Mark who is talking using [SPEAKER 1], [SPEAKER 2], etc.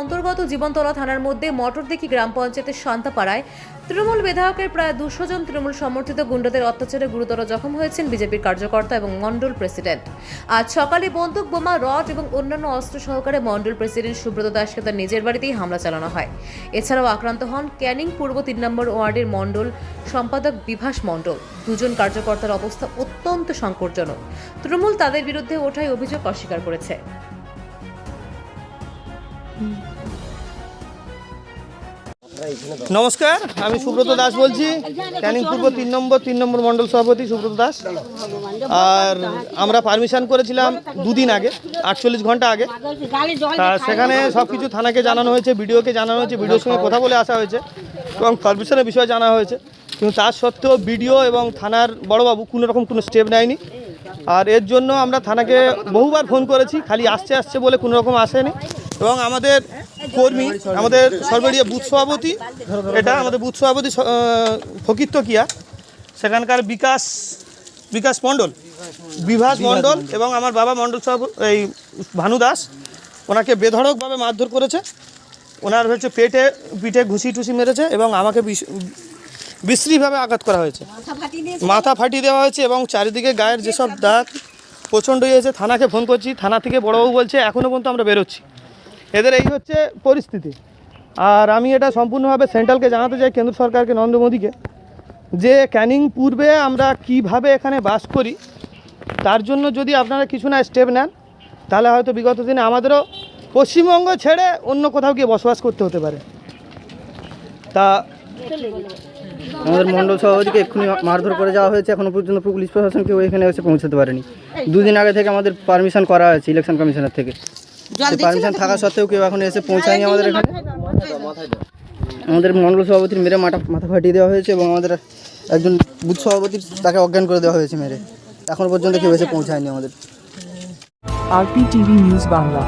[SPEAKER 1] অন্তর্গত জীবনতলা থানার মধ্যে মটরদিঘি গ্রাম পঞ্চায়েতের শান্তাপাড়ায় তৃণমূল বিধায়কের প্রায় দুশো জন তৃণমূল সমর্থিত গুন্ডাদের অত্যাচারে গুরুতর জখম হয়েছেন বিজেপির কার্যকর্তা এবং মণ্ডল প্রেসিডেন্ট। আজ সকালে বন্দুক, বোমা, রড এবং অন্যান্য অস্ত্র সহকারে মণ্ডল প্রেসিডেন্ট সুব্রত দাসকে তার নিজের বাড়িতেই হামলা চালানো হয়। এছাড়াও আক্রান্ত হন ক্যানিং পূর্ব তিন নম্বর ওয়ার্ডের মণ্ডল সম্পাদক বিভাস মণ্ডল। দুজন কার্যকর্তার অবস্থা অত্যন্ত সংকটজনক। তৃণমূল তাদের বিরুদ্ধে ওঠায় অভিযোগ অস্বীকার করেছে।
[SPEAKER 2] নমস্কার, আমি সুব্রত দাস বলছি। ক্যানিং পূর্ব তিন নম্বর তিন নম্বর মণ্ডল সভাপতি সুব্রত দাস। আর আমরা পারমিশন করেছিলাম দুদিন আগে, আটচল্লিশ ঘণ্টা আগে। সেখানে সব কিছু থানাকে জানানো হয়েছে, বিডিওকে জানানো হয়েছে ভিডিওর সঙ্গে কথা বলে আসা হয়েছে এবং পারমিশনের বিষয়ে জানা হয়েছে। কিন্তু তার সত্ত্বেও বিডিও এবং থানার বড়োবাবু কোনো রকম কোনো স্টেপ নেয়নি। আর এর জন্য আমরা থানাকে বহুবার ফোন করেছি, খালি আসছে আসছে বলে কোনো রকম আসেনি। এবং আমাদের কর্মী, আমাদের সর্বেরিয়া বুথ সভাপতি, এটা আমাদের বুথ সভাপতি ফকির তকিয়া, সেখানকার বিকাশ বিকাশ মণ্ডল, বিভাস মণ্ডল এবং আমার বাবা মণ্ডল সভাপতি এই ভানু দাস, ওনাকে বেধড়কভাবে মারধর করেছে। ওনার হচ্ছে পেটে, পিঠে ঘুষি টুসি মেরেছে এবং আমাকে বিশ্রীভাবে আঘাত করা হয়েছে। মাথা ফাটিয়ে দেওয়া হয়েছে এবং চারিদিকে গায়ের যেসব দাগ প্রচণ্ড হয়েছে, থানাকে ফোন করছি, থানা থেকে বড়বাবু বলছে এখনও পর্যন্ত আমরা বেরোচ্ছি। এদের এই হচ্ছে পরিস্থিতি। আর আমি এটা সম্পূর্ণভাবে সেন্ট্রালকে জানাতে চাই, কেন্দ্র সরকারকে, নরেন্দ্র মোদীকে, যে ক্যানিং পূর্বে আমরা কীভাবে এখানে বাস করি, তার জন্য যদি আপনারা কিছু না স্টেপ নেন, তাহলে হয়তো বিগত দিনে আমাদেরও পশ্চিমবঙ্গ ছেড়ে অন্য কোথাও গিয়ে বসবাস করতে হতে পারে। তা
[SPEAKER 3] আমাদের মণ্ডল সভাপতিকে এক্ষুনি মারধর করে যাওয়া হয়েছে, এখনও পর্যন্ত পুলিশ প্রশাসন কেউ এখানে এসে পৌঁছাতে পারেনি। দুদিন আগে থেকে আমাদের পারমিশন করা হয়েছে ইলেকশন কমিশনের থেকে। পারমিশন থাকা সত্ত্বেও কেউ এখন এসে পৌঁছায়নি আমাদের এখানে? আমাদের মণ্ডল সভাপতির মেরে মাথা মাথা ফাটিয়ে দেওয়া হয়েছে এবং আমাদের একজন বুথ সভাপতির তাকে অজ্ঞান করে দেওয়া হয়েছে মেরে। এখন পর্যন্ত কেউ এসে পৌঁছায়নি আমাদের।
[SPEAKER 4] RP TV news Bangla